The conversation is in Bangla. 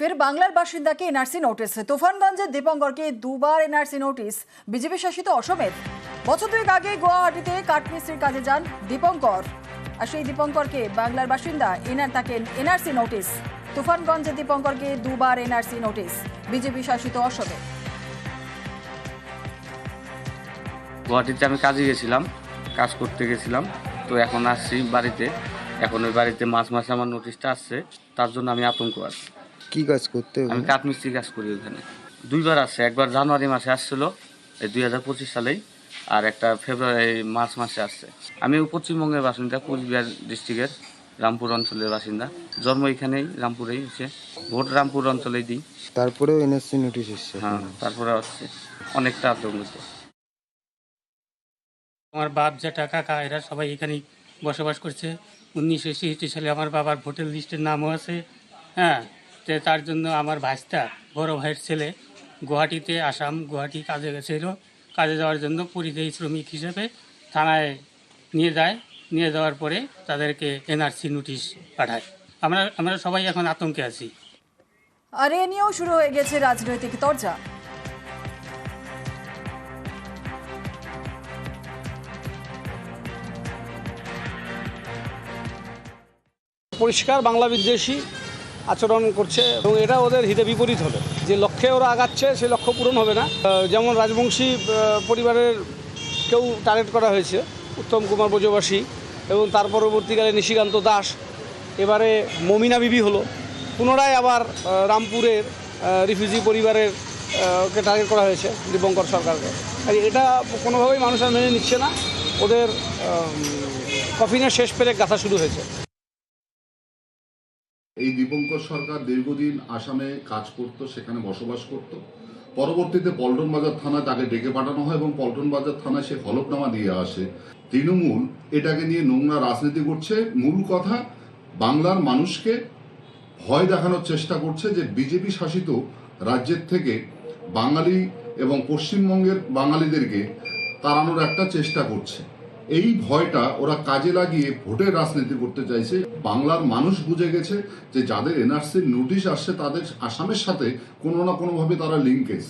ফের বাংলার বাসিন্দাকে এনআরসি নোটিশ। তুফানগঞ্জের দীপঙ্করকে দুবার এনআরসি নোটিশ। বিজেপি শাসিত অসমের। বছর দুয়েক আগে গুয়াহাটিতে কাঠমিস্ত্রির কাজে যান দীপঙ্কর। আর সেই দীপঙ্করকে বাংলার বাসিন্দা এনআর তাকে এনআরসি নোটিশ। তুফানগঞ্জে দীপঙ্করকে দুবার এনআরসি নোটিশ। বিজেপি শাসিত অসমে গুয়াহাটিতে আমি কাজে গেছিলাম, কাজ করতে গেছিলাম। তো এখন আসছি বাড়িতে। এখন ওই বাড়িতে মাস মাসে আমার নোটিশটা আসছে। তার জন্য আমি আতঙ্ক আছি। কি কাজ করতে হবে? আমি কাঠমিস্ত্রি কাজ করি ওখানে। দুইবার আসছে একবার জানুয়ারি মাসে আসছিল এই দুই হাজার পঁচিশ সালেই আর একটা ফেব্রুয়ারি মার্চ মাসে আসছে। আমি পশ্চিমবঙ্গের বাসিন্দা কোচবিহার ডিস্ট্রিক্টের রামপুর অঞ্চলের বাসিন্দা। জন্ম এখানেই রামপুরেই হচ্ছে। ভোট রামপুর অঞ্চলেই দিই। তারপরেও এনএসসি নোটিশ এসছে হ্যাঁ তারপরে হচ্ছে অনেকটা আতঙ্কিত। আমার বাপ জ্যাঠা কাকা এরা সবাই এখানেই বসবাস করছে। উনিশশো ছেষট্টি সালে আমার বাবার ভোটের লিস্টের নামও আছে। হ্যাঁ তো তার জন্য আমার ভাইস্তা বড় ভাইয়ের ছেলে। গুয়াহাটিতে আসাম গুয়াহাটি কাজে গেছিল। কাজে যাওয়ার জন্য পরিযায়ী শ্রমিক হিসেবে থানায় নিয়ে যায়। নিয়ে যাওয়ার পরে তাদেরকে এনআরসি নোটিশ পাঠায়। আমরা আমরা সবাই এখন আতঙ্কে আছি। আর এ নিয়েও শুরু হয়ে গেছে রাজনৈতিক তরজা। পরিষ্কার বাংলা বিদ্বেষী আচরণ করছে এবং এটা ওদের হিতে বিপরীত হবে। যে লক্ষ্যে ওরা আগাচ্ছে সেই লক্ষ্য পূরণ হবে না। যেমন রাজবংশী পরিবারের কেউ টার্গেট করা হয়েছে, উত্তম কুমার ব্রজবাসী এবং তার পরবর্তীকালে নিশিকান্ত দাস। এবারে মমিনা বিবি হলো। পুনরায় আবার রামপুরের রিফিউজি পরিবারের কে টার্গেট করা হয়েছে দীপঙ্কর সরকারকে। আর এটা কোনোভাবেই মানুষ আর মেনে নিচ্ছে না। ওদের কফিনের শেষ পেরে গাথা শুরু হয়েছে। এই দীপঙ্কর সরকার দীর্ঘদিন আসামে কাজ করত, সেখানে বসবাস করত। পরবর্তীতে পল্টন বাজার থানায় তাকে ডেকে পাঠানো হয় এবং পল্টন বাজার থানায় সে হলফনামা দিয়ে আসে। তৃণমূল এটাকে নিয়ে নোংরা রাজনীতি করছে। মূল কথা, বাংলার মানুষকে ভয় দেখানোর চেষ্টা করছে যে বিজেপি শাসিত রাজ্যের থেকে বাঙালি এবং পশ্চিমবঙ্গের বাঙালিদেরকে তাড়ানোর একটা চেষ্টা করছে। এই ভয়টা ওরা কাজে লাগিয়ে ভোটের রাজনীতি করতে চাইছে। বাংলার মানুষ বুঝে গেছে যে যাদের এনআরসির নোটিশ আসছে, তাদের আসামের সাথে কোনো না কোনোভাবে তারা লিঙ্কেজ